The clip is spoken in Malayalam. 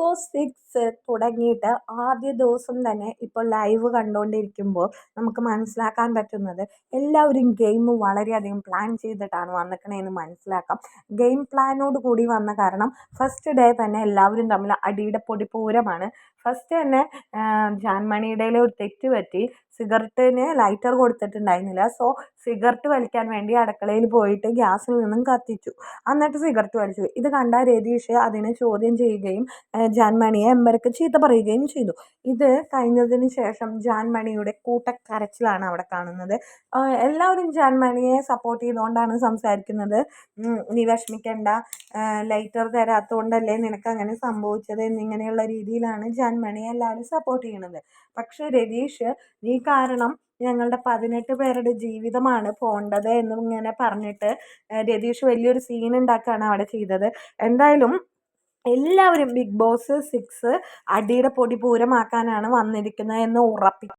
ബോസ് സിക്സ് തുടങ്ങിയിട്ട് ആദ്യ ദിവസം തന്നെ ഇപ്പോൾ ലൈവ് കണ്ടുകൊണ്ടിരിക്കുമ്പോൾ നമുക്ക് മനസ്സിലാക്കാൻ പറ്റുന്നത് എല്ലാവരും ഗെയിം വളരെയധികം പ്ലാൻ ചെയ്തിട്ടാണ് വന്നിരിക്കണതെന്ന് മനസ്സിലാക്കാം. ഗെയിം പ്ലാനോട് കൂടി വന്ന കാരണം ഫസ്റ്റ് ഡേ തന്നെ എല്ലാവരും തമ്മിൽ അടിയുടെ പൊടിപ്പൂരമാണ് ഫസ്റ്റ് തന്നെ ജാൻമണിയുടെ ഒരു തെറ്റ് പറ്റി. സിഗരറ്റിന് ലൈറ്റർ കൊടുത്തിട്ടുണ്ടായിരുന്നില്ല. സോ സിഗരറ്റ് വലിക്കാൻ വേണ്ടി അടുക്കളയിൽ പോയിട്ട് ഗ്യാസിൽ നിന്നും കത്തിച്ചു. എന്നിട്ട് സിഗരറ്റ് വലിച്ചു. ഇത് കണ്ട രതീഷ് അതിനെ ചോദ്യം ചെയ്യുകയും ജാൻമണിയെ എമ്പരക്ക് ചീത്ത പറയുകയും ചെയ്തു. ഇത് കഴിഞ്ഞതിന് ശേഷം ജാൻമണിയുടെ കൂട്ടക്കരച്ചിലാണ് അവിടെ കാണുന്നത്. എല്ലാവരും ജാൻമണിയെ സപ്പോർട്ട് ചെയ്തുകൊണ്ടാണ് സംസാരിക്കുന്നത്. നീ വിഷമിക്കേണ്ട. ലൈറ്റർ തരാത്തതുകൊണ്ടല്ലേ നിനക്ക് അങ്ങനെ സംഭവിച്ചത്? എന്നിങ്ങനെയുള്ള രീതിയിലാണ് ജാൻമണിയെ എല്ലാവരും സപ്പോർട്ട് ചെയ്യണത്. പക്ഷേ രതീഷ് നീ കാരണം ഞങ്ങളുടെ പതിനെട്ട് പേരുടെ ജീവിതമാണ് പോകേണ്ടത് എന്നിങ്ങനെ പറഞ്ഞിട്ട് രതീഷ് വലിയൊരു സീൻ ഉണ്ടാക്കുകയാണ് അവിടെ ചെയ്തത്. എന്തായാലും എല്ലാവരും ബിഗ് ബോസ് സിക്സ് അടിയുടെ പൊടി പൂരമാക്കാനാണ് വന്നിരിക്കുന്നത് എന്ന് ഉറപ്പിക്കും